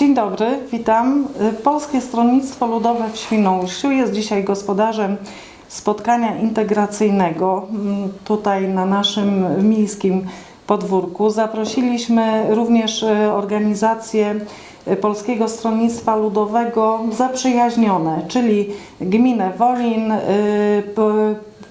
Dzień dobry, witam. Polskie Stronnictwo Ludowe w Świnoujściu jest dzisiaj gospodarzem spotkania integracyjnego mm, tutaj na naszym miejskim podwórku. Zaprosiliśmy również e, organizacje e, Polskiego Stronnictwa Ludowego zaprzyjaźnione, czyli gminę Wolin,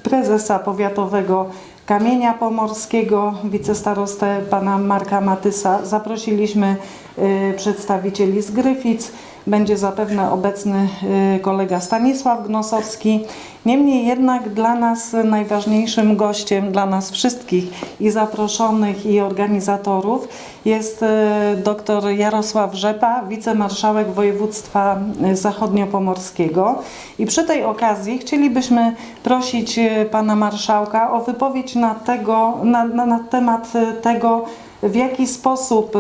prezesa powiatowego Kamienia Pomorskiego, wicestarostę pana Marka Matysa. Zaprosiliśmy y, przedstawicieli z Gryfic. Będzie zapewne obecny y, kolega Stanisław Gnosowski. Niemniej jednak dla nas najważniejszym gościem, dla nas wszystkich i zaproszonych i organizatorów jest y, dr Jarosław Rzepa, wicemarszałek województwa y, zachodniopomorskiego. I przy tej okazji chcielibyśmy prosić pana marszałka o wypowiedź na, tego, na, na, na temat tego, w jaki sposób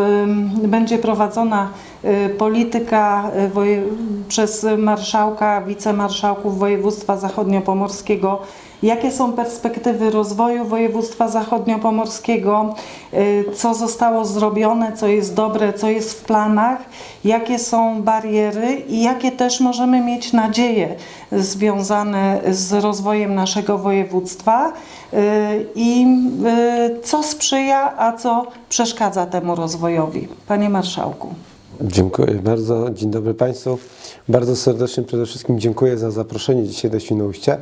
będzie prowadzona y, polityka y, przez marszałka, wicemarszałków województwa zachodniopomorskiego, jakie są perspektywy rozwoju województwa zachodniopomorskiego, y, co zostało zrobione, co jest dobre, co jest w planach, jakie są bariery i jakie też możemy mieć nadzieje związane z rozwojem naszego województwa i y, co sprzyja, a co przeszkadza temu rozwojowi. Panie Marszałku. Dziękuję bardzo. Dzień dobry Państwu. Bardzo serdecznie przede wszystkim dziękuję za zaproszenie dzisiaj do Świnoujścia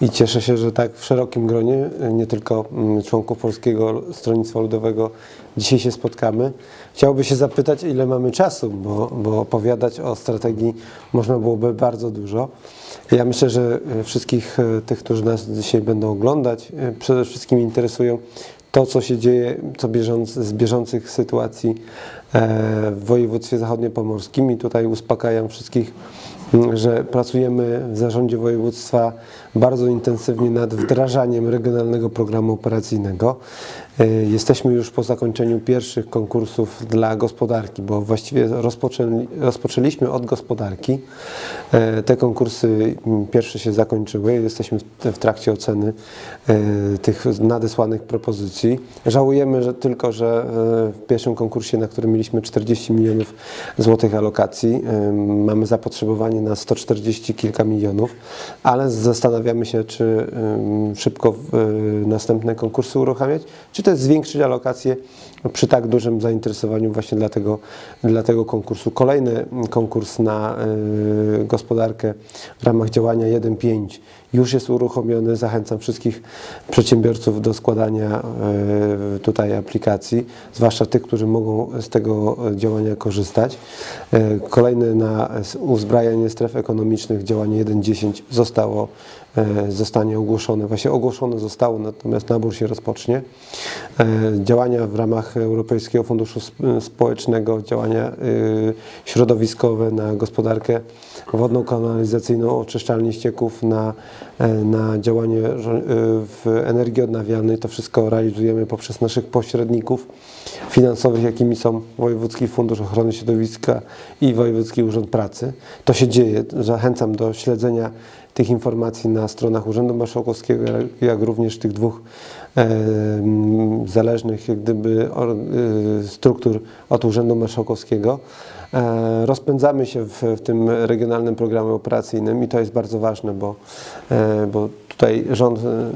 i cieszę się, że tak w szerokim gronie, nie tylko mm, członków Polskiego Stronnictwa Ludowego, dzisiaj się spotkamy. Chciałbym się zapytać, ile mamy czasu, bo, bo opowiadać o strategii można byłoby bardzo dużo. Ja myślę, że e, wszystkich e, tych, którzy nas dzisiaj będą oglądać, e, przede wszystkim interesują to, co się dzieje, co bieżąc, z bieżących sytuacji w województwie zachodniopomorskim i tutaj uspokajam wszystkich, m, że pracujemy w zarządzie województwa bardzo intensywnie nad wdrażaniem regionalnego programu operacyjnego. E, Jesteśmy już po zakończeniu pierwszych konkursów dla gospodarki, bo właściwie rozpoczęli, rozpoczęliśmy od gospodarki. E, Te konkursy m, pierwsze się zakończyły. Jesteśmy w- trakcie oceny e, tych nadesłanych propozycji. Żałujemy że tylko, że w pierwszym konkursie, na którym mieliśmy 40 milionów złotych alokacji, mamy zapotrzebowanie na 140 kilka milionów, ale zastanawiamy się, czy szybko następne konkursy uruchamiać, czy też zwiększyć alokacje przy tak dużym zainteresowaniu właśnie dla tego, dla tego konkursu. Kolejny konkurs na y, gospodarkę w ramach działania 1.5 już jest uruchomiony. Zachęcam wszystkich przedsiębiorców do składania y, tutaj aplikacji, zwłaszcza tych, którzy mogą z tego działania korzystać. Y, Kolejny na uzbrajanie stref ekonomicznych działanie 1.10 zostało zostanie ogłoszone. Właśnie ogłoszone zostało, natomiast nabór się rozpocznie. Działania w ramach Europejskiego Funduszu Sp- Społecznego, działania y, środowiskowe na gospodarkę wodną, kanalizacyjną, oczyszczalni ścieków, na, e, na działanie y, w energii odnawialnej. To wszystko realizujemy poprzez naszych pośredników finansowych, jakimi są Wojewódzki Fundusz Ochrony Środowiska i Wojewódzki Urząd Pracy. To się dzieje. Zachęcam do śledzenia tych informacji na stronach Urzędu Marszałkowskiego, jak- również tych dwóch e, zależnych jak gdyby y, struktur od Urzędu Marszałkowskiego. E, rozpędzamy się w, w tym regionalnym programie operacyjnym i to jest bardzo ważne, bo, e, bo tutaj rząd e,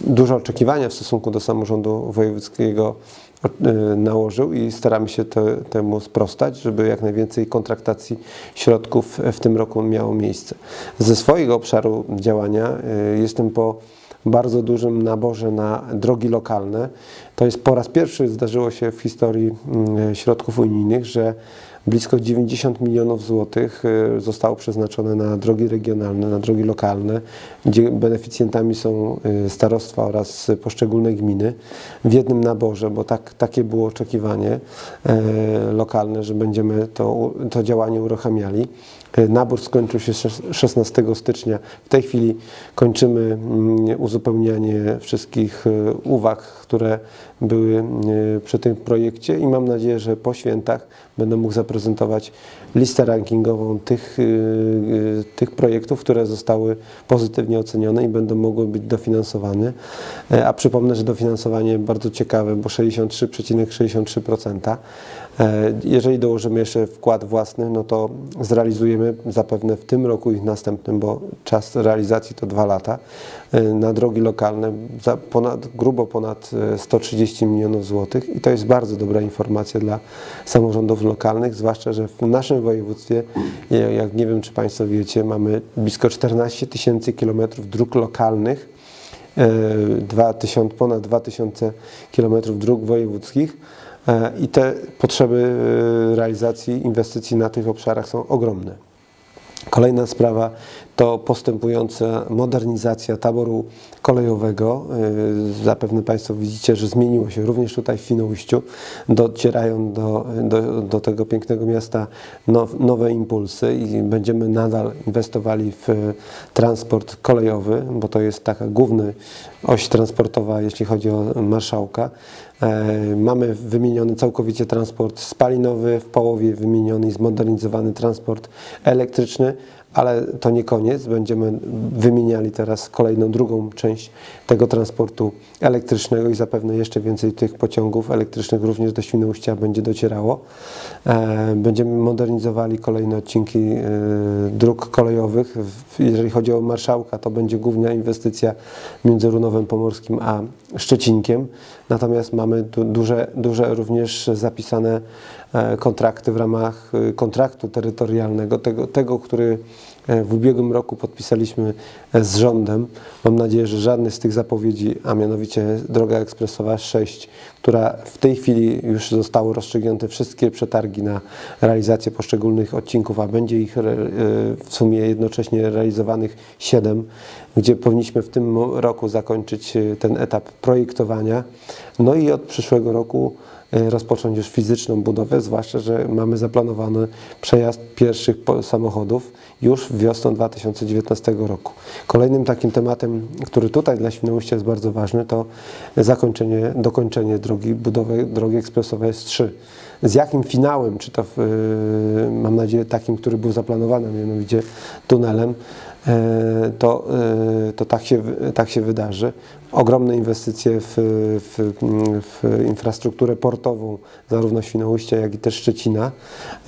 dużo oczekiwania w stosunku do samorządu wojewódzkiego nałożył i staramy się te, temu sprostać, żeby jak najwięcej kontraktacji środków w tym roku miało miejsce. Ze swojego obszaru działania jestem po bardzo dużym naborze na drogi lokalne. To jest po raz pierwszy zdarzyło się w historii mm, środków unijnych, że blisko 90 milionów złotych y, zostało przeznaczone na drogi regionalne, na drogi lokalne, gdzie beneficjentami są y, starostwa oraz poszczególne gminy w jednym naborze, bo tak, takie było oczekiwanie e, lokalne, że będziemy to, to działanie uruchamiali. E, Nabór skończył się szes- 16 stycznia. W tej chwili kończymy mm, uzupełnianie wszystkich e, uwag, które były przy tym projekcie i mam nadzieję, że po świętach będę mógł zaprezentować listę rankingową tych, e, e, tych projektów, które zostały pozytywnie ocenione i będą mogły być dofinansowane. E, A przypomnę, że dofinansowanie bardzo ciekawe, bo 63,63%. E, Jeżeli dołożymy jeszcze wkład własny, no to zrealizujemy zapewne w tym roku i następnym, bo czas realizacji to dwa lata, e, na drogi lokalne ponad, grubo ponad e, 130 milionów złotych. I to jest bardzo dobra informacja dla samorządów lokalnych, zwłaszcza, że w naszym województwie, e, jak nie wiem czy Państwo wiecie, mamy blisko 14 tysięcy kilometrów dróg lokalnych, e, 2000, ponad 2000 kilometrów dróg wojewódzkich. e, i te potrzeby e, realizacji inwestycji na tych obszarach są ogromne. Kolejna sprawa to postępująca modernizacja taboru kolejowego. Yy, Zapewne Państwo widzicie, że zmieniło się również tutaj w Świnoujściu. Docierają do, do, do tego pięknego miasta now, nowe impulsy i będziemy nadal inwestowali w transport kolejowy, bo to jest taka główna oś transportowa, jeśli chodzi o marszałka. E, Mamy wymieniony całkowicie transport spalinowy, w połowie wymieniony i zmodernizowany transport elektryczny, ale to nie koniec. Będziemy wymieniali teraz kolejną, drugą część tego transportu elektrycznego i zapewne jeszcze więcej tych pociągów elektrycznych również do Świnoujścia będzie docierało. E, Będziemy modernizowali kolejne odcinki e, dróg kolejowych. Jeżeli chodzi o Marszałka, to będzie główna inwestycja między Runowem Pomorskim a Szczecinkiem. Natomiast mamy tu duże, duże również zapisane e, kontrakty w ramach e, kontraktu terytorialnego, tego, tego który w ubiegłym roku podpisaliśmy e, z rządem. Mam nadzieję, że żadne z tych zapowiedzi, a mianowicie droga ekspresowa 6, która w tej chwili już zostały rozstrzygnięte wszystkie przetargi na realizację poszczególnych odcinków, a będzie ich e, w sumie jednocześnie realizowanych 7, gdzie powinniśmy w tym roku zakończyć e, ten etap projektowania. No i od przyszłego roku e, rozpocząć już fizyczną budowę, zwłaszcza, że mamy zaplanowany przejazd pierwszych samochodów już wiosną 2019 roku. Kolejnym takim tematem, który tutaj dla Świnoujścia jest bardzo ważny, to zakończenie, dokończenie drogi, budowy drogi ekspresowej S3. Z jakim finałem, czy to w, e, mam nadzieję takim, który był zaplanowany, mianowicie tunelem, to, e, to tak, się, tak się wydarzy. Ogromne inwestycje w, w, w infrastrukturę portową, zarówno Świnoujścia, jak i też Szczecina,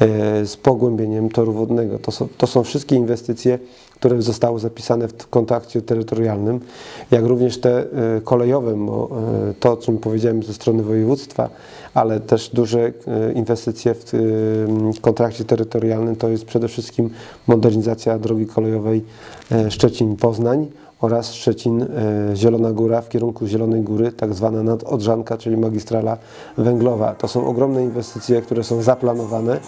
e, z pogłębieniem toru wodnego. To są, to są wszystkie inwestycje, które zostały zapisane w kontrakcie terytorialnym, jak również te e, kolejowe, bo e, to, o czym powiedziałem ze strony województwa, ale też duże e, inwestycje w e, kontrakcie terytorialnym to jest przede wszystkim modernizacja drogi kolejowej e, Szczecin-Poznań oraz Szczecin-Zielona Góra w kierunku Zielonej Góry, tak zwana nadodrzanka, czyli magistrala węglowa. To są ogromne inwestycje, które są zaplanowane e,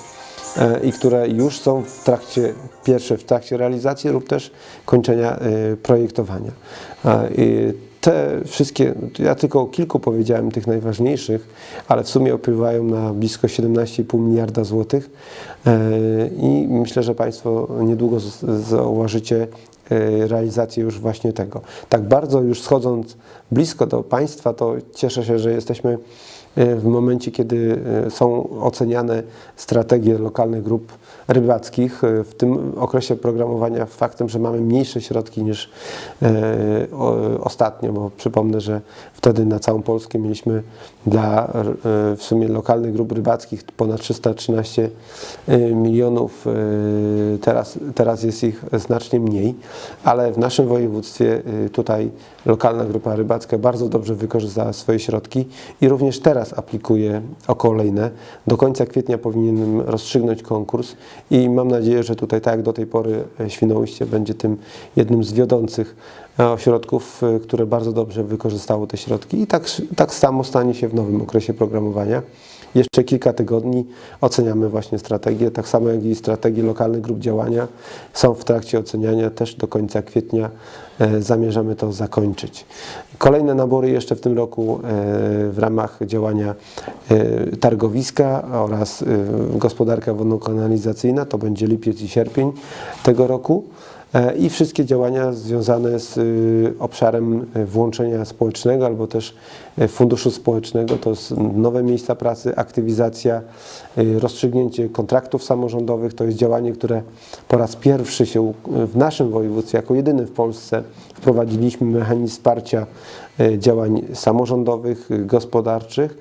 i które już są w trakcie, pierwsze w trakcie realizacji lub też kończenia e, projektowania. E, Te wszystkie, ja tylko o kilku powiedziałem tych najważniejszych, ale w sumie opływają na blisko 17,5 miliarda złotych E, i myślę, że Państwo niedługo zauważycie e, realizację już właśnie tego. Tak bardzo już schodząc blisko do Państwa, to cieszę się, że jesteśmy e, w momencie, kiedy e, są oceniane strategie lokalnych grup rybackich. E, W tym okresie programowania faktem, że mamy mniejsze środki niż e, ostatnio, bo przypomnę, że wtedy na całą Polskę mieliśmy dla e, w sumie lokalnych grup rybackich ponad 313 e, milionów. E, Teraz, teraz jest ich znacznie mniej, ale w naszym województwie e, tutaj lokalna grupa rybacka bardzo dobrze wykorzystała swoje środki i również teraz aplikuje o kolejne. Do końca kwietnia powinienem rozstrzygnąć konkurs i mam nadzieję, że tutaj tak jak do tej pory e, Świnoujście będzie tym jednym z wiodących e, ośrodków, e, które bardzo dobrze wykorzystało te środki i tak, tak samo stanie się w nowym okresie programowania. Jeszcze kilka tygodni oceniamy właśnie strategię, tak samo jak i strategie lokalnych grup działania są w trakcie oceniania, też do końca kwietnia e, zamierzamy to zakończyć. Kolejne nabory jeszcze w tym roku e, w ramach działania e, targowiska oraz gospodarka wodno-kanalizacyjna, to będzie lipiec i sierpień tego roku. E, i wszystkie działania związane z y, obszarem y, włączenia społecznego albo też y, funduszu społecznego, to jest nowe miejsca pracy, aktywizacja, rozstrzygnięcie kontraktów samorządowych, to jest działanie, które po raz pierwszy się w naszym województwie, jako jedyny w Polsce wprowadziliśmy mechanizm wsparcia działań samorządowych, gospodarczych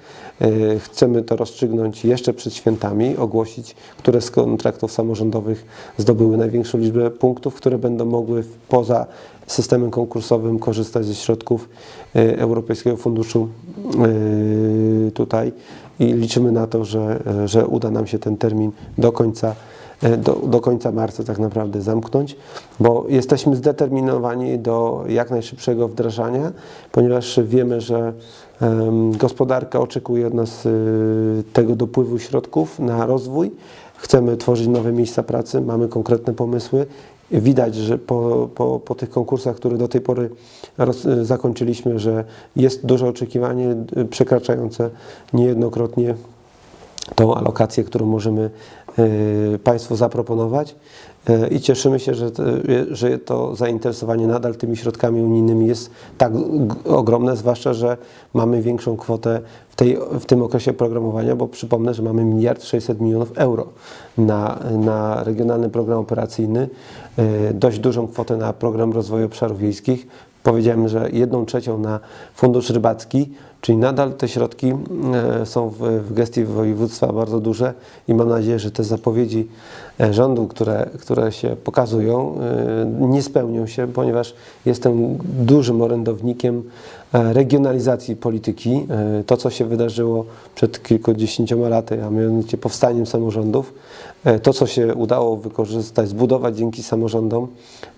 Chcemy to rozstrzygnąć jeszcze przed świętami, ogłosić, które z kontraktów samorządowych zdobyły największą liczbę punktów, które będą mogły poza systemem konkursowym korzystać ze środków e, Europejskiego Funduszu e, tutaj. I liczymy na to, że, że uda nam się ten termin do końca e, do, do końca marca tak naprawdę zamknąć, bo jesteśmy zdeterminowani do jak najszybszego wdrażania, ponieważ wiemy, że gospodarka oczekuje od nas y, tego dopływu środków na rozwój. Chcemy tworzyć nowe miejsca pracy, mamy konkretne pomysły. Widać, że po, po, po tych konkursach, które do tej pory roz, y, zakończyliśmy, że jest duże oczekiwanie y, przekraczające niejednokrotnie tą alokację, którą możemy e, Państwu zaproponować. E, i cieszymy się, że, to- że to zainteresowanie nadal tymi środkami unijnymi jest tak ogromne, zwłaszcza, że mamy większą kwotę w, tej, w tym okresie programowania, bo przypomnę, że mamy miliard 600 milionów euro na, na regionalny program operacyjny, dość dużą kwotę na program rozwoju obszarów wiejskich, Powiedziałem, że jedną trzecią na fundusz rybacki, czyli nadal te środki e, są w, gestii województwa bardzo duże i mam nadzieję, że te zapowiedzi e, rządu, które, które się pokazują, e, nie spełnią się, ponieważ jestem dużym orędownikiem regionalizacji polityki. E, To, co się wydarzyło przed kilkudziesięcioma laty, a mianowicie powstaniem samorządów, e, to, co się udało wykorzystać, zbudować dzięki samorządom,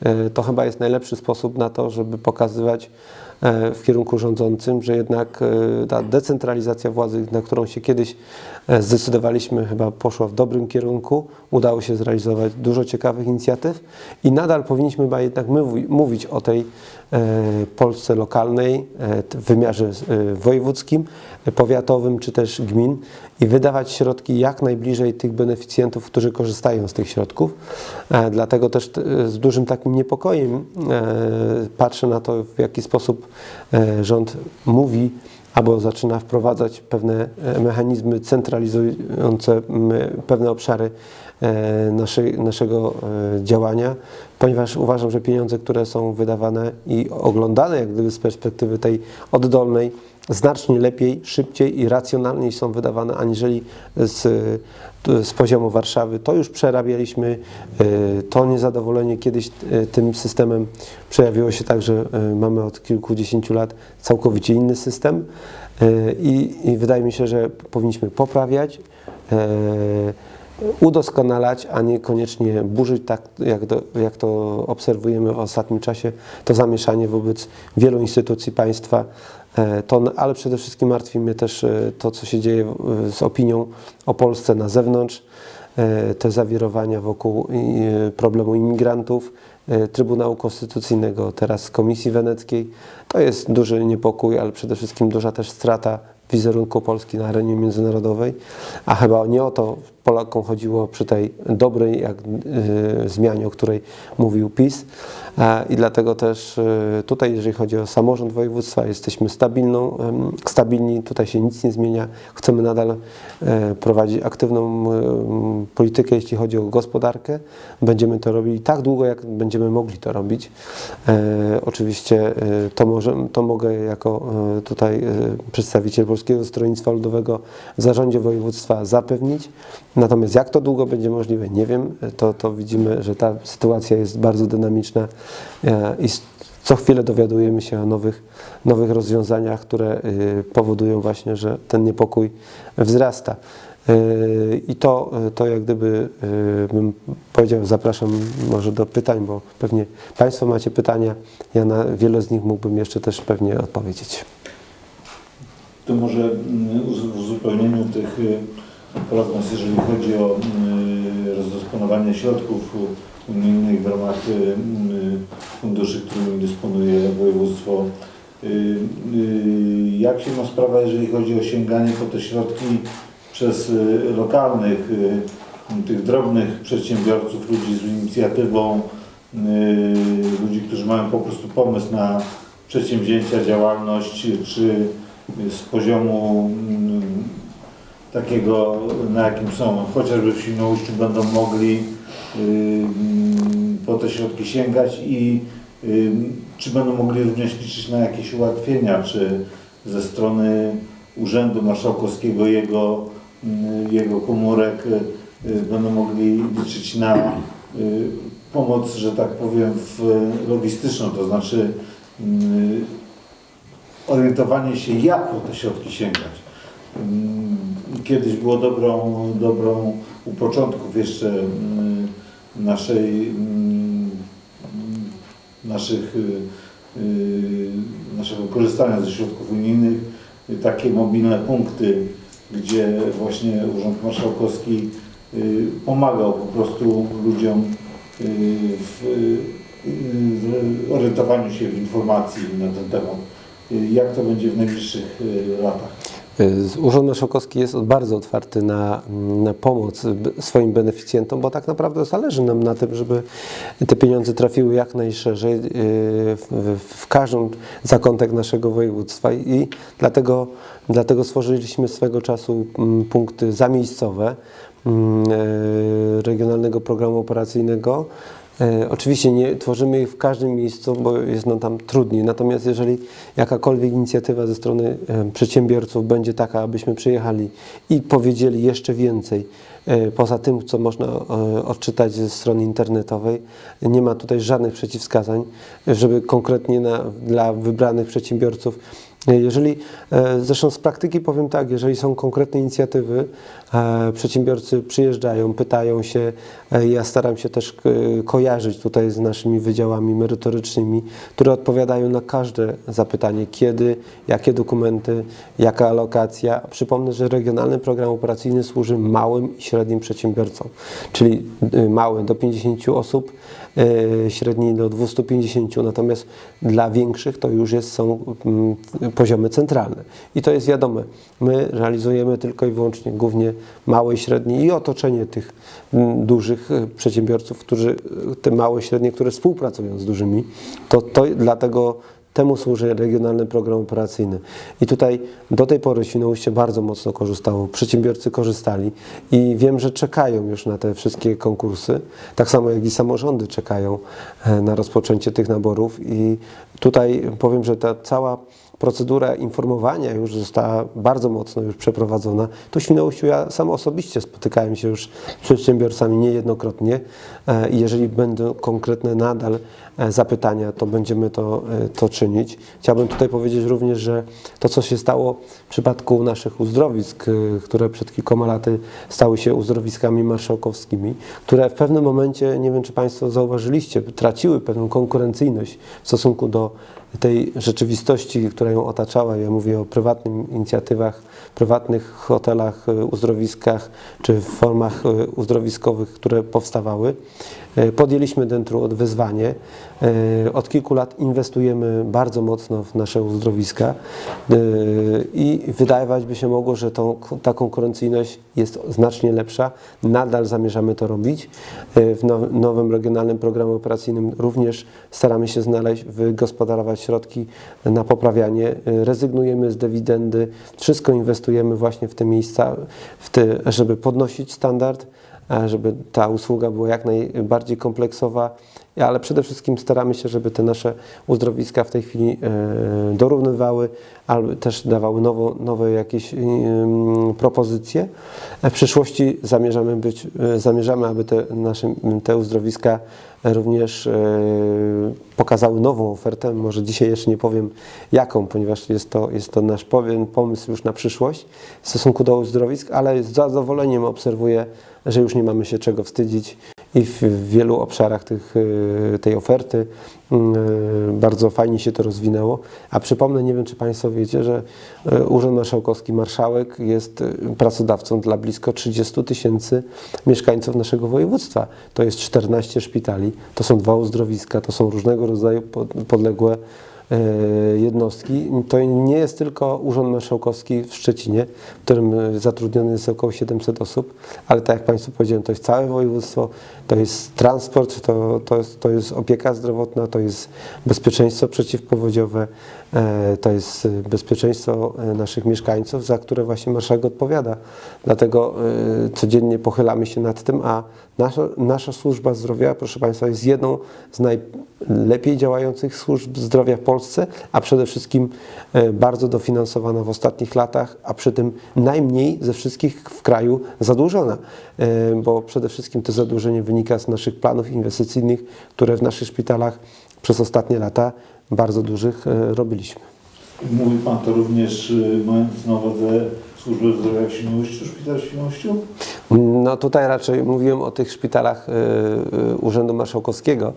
e, to chyba jest najlepszy sposób na to, żeby pokazywać e, w kierunku rządzącym, że jednak e, ta decentralizacja władzy, na którą się kiedyś e, zdecydowaliśmy, chyba poszła w dobrym kierunku. Udało się zrealizować dużo ciekawych inicjatyw i nadal powinniśmy chyba jednak mówić o tej e, Polsce lokalnej, e, w wymiarze e, wojewódzkim, e, powiatowym czy też gmin i wydawać środki jak najbliżej tych beneficjentów, którzy korzystają z tych środków. E, Dlatego też z dużym takim niepokojem e, patrzę na to, w jaki sposób e, rząd mówi albo zaczyna wprowadzać pewne e, mechanizmy centralizujące pewne obszary e, naszego e, działania, ponieważ uważam, że pieniądze, które są wydawane i oglądane jak gdyby z perspektywy tej oddolnej, znacznie lepiej, szybciej i racjonalniej są wydawane aniżeli z, z poziomu Warszawy. To już przerabialiśmy. e, To niezadowolenie kiedyś e, tym systemem przejawiło się tak, że e, mamy od kilkudziesięciu lat całkowicie inny system i, i wydaje mi się, że powinniśmy poprawiać. E, udoskonalać, a niekoniecznie burzyć, tak jak, do, jak to obserwujemy w ostatnim czasie, to zamieszanie wobec wielu instytucji państwa. E, To, ale przede wszystkim martwi mnie też e, to, co się dzieje w- z opinią o Polsce na zewnątrz, e, te zawirowania wokół e, problemu imigrantów, e, Trybunału Konstytucyjnego, teraz Komisji Weneckiej. To jest duży niepokój, ale przede wszystkim duża też strata wizerunku Polski na arenie międzynarodowej, a chyba nie o to Polakom chodziło przy tej dobrej jak, y, zmianie, o której mówił PiS. E, I dlatego też y, tutaj, jeżeli chodzi o samorząd województwa, jesteśmy stabilną, em, stabilni, tutaj się nic nie zmienia. Chcemy nadal e, prowadzić aktywną em, politykę, jeśli chodzi o gospodarkę. Będziemy to robili tak długo, jak będziemy mogli to robić. E, oczywiście e, to, może, to mogę jako e, tutaj e, przedstawiciel Polskiego Stronnictwa Ludowego w zarządzie województwa zapewnić. Natomiast jak to długo będzie możliwe, nie wiem. To, to widzimy, że ta sytuacja jest bardzo dynamiczna e, i co chwilę dowiadujemy się o nowych, nowych rozwiązaniach, które y, powodują właśnie, że ten niepokój wzrasta. Y, I to, to jak gdyby y, bym powiedział, zapraszam może do pytań, bo pewnie Państwo macie pytania. Ja na wiele z nich mógłbym jeszcze też pewnie odpowiedzieć. To może mm, w uzupełnieniu tych prognoz, jeżeli chodzi o y, rozdysponowanie środków unijnych w ramach y, funduszy, którymi dysponuje województwo. Y, y, Jak się ma sprawa, jeżeli chodzi o sięganie po te środki przez y, lokalnych, tych drobnych przedsiębiorców, ludzi z inicjatywą, ludzi, którzy mają po prostu pomysł na przedsięwzięcia, działalność, czy z poziomu mm, takiego, na jakim są, chociażby w Świnoujściu będą mogli po te środki sięgać i czy będą mogli również liczyć na jakieś ułatwienia, czy ze strony Urzędu Marszałkowskiego, jego, jego komórek y, będą mogli liczyć na y, pomoc, że tak powiem, logistyczną, to znaczy orientowanie się, jak po te środki sięgać. Mm, Kiedyś było dobrą, dobrą u początków jeszcze mm, naszej, mm, naszych, y, y, naszego korzystania ze środków unijnych takie mobilne punkty, gdzie właśnie Urząd Marszałkowski y, pomagał po prostu ludziom w orientowaniu się w informacji na ten temat. Jak to będzie w najbliższych latach? Y, Urząd Marszałkowski jest bardzo otwarty na, na pomoc b- swoim beneficjentom, bo tak naprawdę zależy nam na tym, żeby te pieniądze trafiły jak najszerzej y, w, w, każdy zakątek naszego województwa i dlatego, dlatego stworzyliśmy swego czasu punkty zamiejscowe y, Regionalnego Programu Operacyjnego. E, Oczywiście nie tworzymy ich w każdym miejscu, bo jest nam tam trudniej. Natomiast jeżeli jakakolwiek inicjatywa ze strony e, przedsiębiorców będzie taka, abyśmy przyjechali i powiedzieli jeszcze więcej, e, poza tym, co można odczytać ze strony internetowej, nie ma tutaj żadnych przeciwwskazań, żeby konkretnie na, dla wybranych przedsiębiorców jeżeli, e, zresztą z praktyki powiem tak, jeżeli są konkretne inicjatywy, e, przedsiębiorcy przyjeżdżają, pytają się, e, ja staram się też kojarzyć tutaj z naszymi wydziałami merytorycznymi, które odpowiadają na każde zapytanie, kiedy, jakie dokumenty, jaka alokacja. Przypomnę, że Regionalny Program Operacyjny służy małym i średnim przedsiębiorcom, czyli e, małym do 50 osób, e, średni do 250, natomiast dla większych to już jest, są mm, poziomy centralne. I to jest wiadome, my realizujemy tylko i wyłącznie głównie małe i średnie i otoczenie tych mm, dużych e, przedsiębiorców, którzy, e, te małe i średnie, które współpracują z dużymi, to, to dlatego Temu służy Regionalny Program Operacyjny. I tutaj do tej pory Świnoujście bardzo mocno korzystało, przedsiębiorcy korzystali i wiem, że czekają już na te wszystkie konkursy, tak samo jak i samorządy czekają e, na rozpoczęcie tych naborów i tutaj powiem, że ta cała procedura informowania już została bardzo mocno już przeprowadzona. Tu Świnoujściu ja sam osobiście spotykałem się już z przedsiębiorcami niejednokrotnie e, i jeżeli będą konkretne nadal zapytania, to będziemy to, e, to czynić. Chciałbym tutaj powiedzieć również, że to, co się stało w przypadku naszych uzdrowisk, e, które przed kilkoma laty stały się uzdrowiskami marszałkowskimi, które w pewnym momencie, nie wiem czy Państwo zauważyliście, traciły pewną konkurencyjność w stosunku do tej rzeczywistości, która ją otaczała. Ja mówię o prywatnych inicjatywach, prywatnych hotelach, e, uzdrowiskach czy formach e, uzdrowiskowych, które powstawały. E, Podjęliśmy ten trud, wyzwanie. E, Od kilku lat inwestujemy bardzo mocno w nasze uzdrowiska E, i wydawać by się mogło, że tą, ta konkurencyjność jest znacznie lepsza. Nadal zamierzamy to robić. E, W now- nowym regionalnym programie operacyjnym również staramy się znaleźć, wygospodarować środki na poprawianie. Rezygnujemy z dywidendy. Wszystko inwestujemy właśnie w te miejsca, w te, żeby podnosić standard żeby ta usługa była jak najbardziej kompleksowa, ale przede wszystkim staramy się, żeby te nasze uzdrowiska w tej chwili e, dorównywały, albo też dawały nowo, nowe jakieś em, propozycje. E, W przyszłości zamierzamy być, e, zamierzamy, aby te nasze te uzdrowiska również e, pokazały nową ofertę. Może dzisiaj jeszcze nie powiem jaką, ponieważ jest to, jest to nasz pewien pomysł już na przyszłość w stosunku do uzdrowisk, ale z zadowoleniem obserwuję, że już nie mamy się czego wstydzić i w wielu obszarach tych, e, tej oferty e, bardzo fajnie się to rozwinęło. A przypomnę, nie wiem czy Państwo wiecie, że e, Urząd Marszałkowski Marszałek jest pracodawcą dla blisko 30 tysięcy mieszkańców naszego województwa. To jest 14 szpitali, to są dwa uzdrowiska, to są różnego rodzaju pod- podległe jednostki. To nie jest tylko Urząd Marszałkowski w Szczecinie, w którym e, zatrudnione jest około 700 osób, ale tak jak Państwu powiedziałem, to jest całe województwo, to jest transport, to, to, jest, to jest opieka zdrowotna, to jest bezpieczeństwo przeciwpowodziowe, e, to jest e, bezpieczeństwo e, naszych mieszkańców, za które właśnie marszałek odpowiada. Dlatego e, codziennie pochylamy się nad tym, a nasza, nasza służba zdrowia, proszę Państwa, jest jedną z najlepiej działających służb zdrowia w Polsce. A przede wszystkim e, bardzo dofinansowana w ostatnich latach, a przy tym najmniej ze wszystkich w kraju zadłużona, e, bo przede wszystkim to zadłużenie wynika z naszych planów inwestycyjnych, które w naszych szpitalach przez ostatnie lata bardzo dużych e, robiliśmy. Mówi Pan to również y, mając na uwadze służbę zdrowia w Świnoujściu, szpital w Świnoujściu? No tutaj raczej mówiłem o tych szpitalach e, e, Urzędu Marszałkowskiego.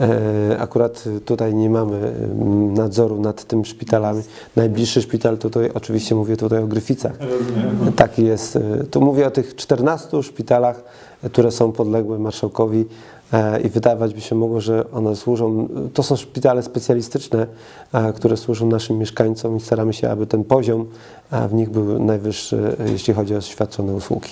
E, Akurat tutaj nie mamy mm, nadzoru nad tym szpitalami. Najbliższy szpital tutaj, oczywiście mówię tutaj o Gryficach. Rozumiem. Taki jest. e, Tu mówię o tych 14 szpitalach, e, które są podległe marszałkowi e, i wydawać by się mogło, że one służą, to są szpitale specjalistyczne, e, które służą naszym mieszkańcom i staramy się, aby ten poziom e, w nich był najwyższy, e, jeśli chodzi o świadczone usługi.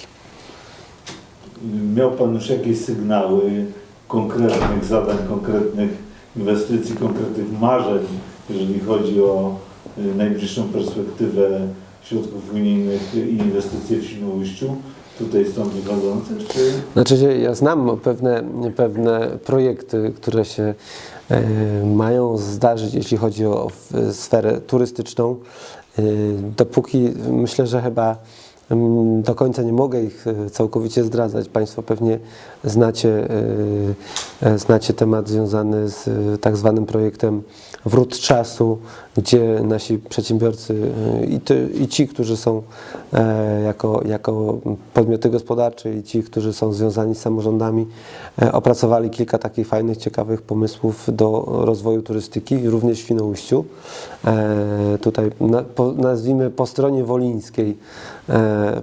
Miał Pan już jakieś sygnały konkretnych zadań, konkretnych inwestycji, konkretnych marzeń, jeżeli chodzi o najbliższą perspektywę środków unijnych i inwestycje w Świnoujściu, tutaj stąd wychodzących, czy Znaczy, ja znam pewne, pewne projekty, które się e, mają zdarzyć, jeśli chodzi o sferę turystyczną. E, dopóki myślę, że chyba do końca nie mogę ich e, całkowicie zdradzać. Państwo pewnie znacie, e, e, znacie temat związany z tak zwanym projektem Wrót Czasu, gdzie nasi przedsiębiorcy i, ty, i ci, którzy są jako, jako podmioty gospodarcze i ci, którzy są związani z samorządami, opracowali kilka takich fajnych, ciekawych pomysłów do rozwoju turystyki, również w Świnoujściu. Tutaj nazwijmy po stronie wolińskiej,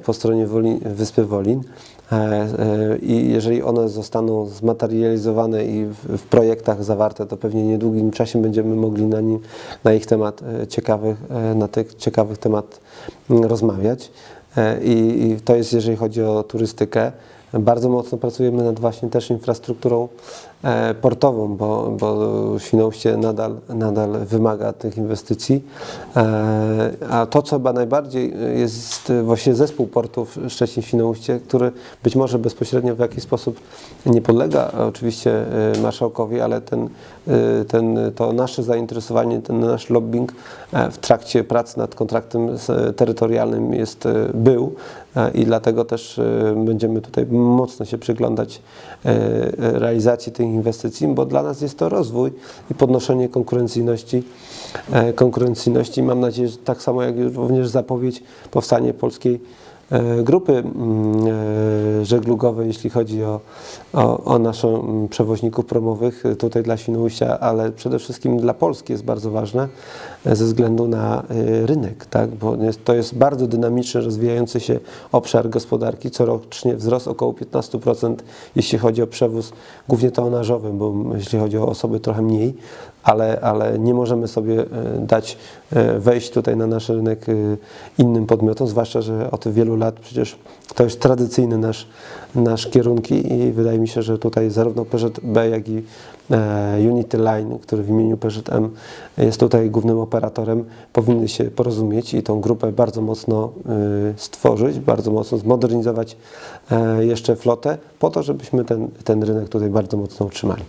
po stronie Wyspy Wolin. E, e, I jeżeli one zostaną zmaterializowane i w, projektach zawarte, to pewnie w niedługim czasie będziemy mogli na, nim, na ich temat e, ciekawych, e, na tych ciekawych temat rozmawiać. E, I, to jest, jeżeli chodzi o turystykę. Bardzo mocno pracujemy nad właśnie też infrastrukturą e, portową, bo, bo Świnoujście nadal, nadal wymaga tych inwestycji. E, a to, co chyba najbardziej e, jest właśnie zespół portów Szczecin-Świnoujście, który być może bezpośrednio w jakiś sposób nie podlega oczywiście e, marszałkowi, ale ten, e, ten, to nasze zainteresowanie, ten nasz lobbying e, w trakcie prac nad kontraktem terytorialnym jest, e, był e, i dlatego też e, będziemy tutaj mocno się przyglądać e, e, realizacji tych inwestycji, bo dla nas jest to rozwój i podnoszenie konkurencyjności. e, konkurencyjności. Mam nadzieję, że tak samo jak również zapowiedź powstanie polskiej grupy mm, e, żeglugowej, jeśli chodzi o, o, o naszych mm, przewoźników promowych e, tutaj dla Świnoujścia, ale przede wszystkim dla Polski jest bardzo ważne e, ze względu na e, rynek, tak? bo jest, to jest bardzo dynamicznie rozwijający się obszar gospodarki, corocznie wzrost około 15%, jeśli chodzi o przewóz głównie tonażowy, bo jeśli chodzi o osoby trochę mniej, ale, ale nie możemy sobie e, dać e, wejść tutaj na nasz rynek e, innym podmiotom, zwłaszcza, że od wielu lat przecież to jest tradycyjny nasz, nasz kierunki i wydaje mi się, że tutaj zarówno PZB, jak i Unity Line, który w imieniu PZM jest tutaj głównym operatorem, powinny się porozumieć i tą grupę bardzo mocno stworzyć, bardzo mocno zmodernizować jeszcze flotę, po to, żebyśmy ten, ten rynek tutaj bardzo mocno utrzymali.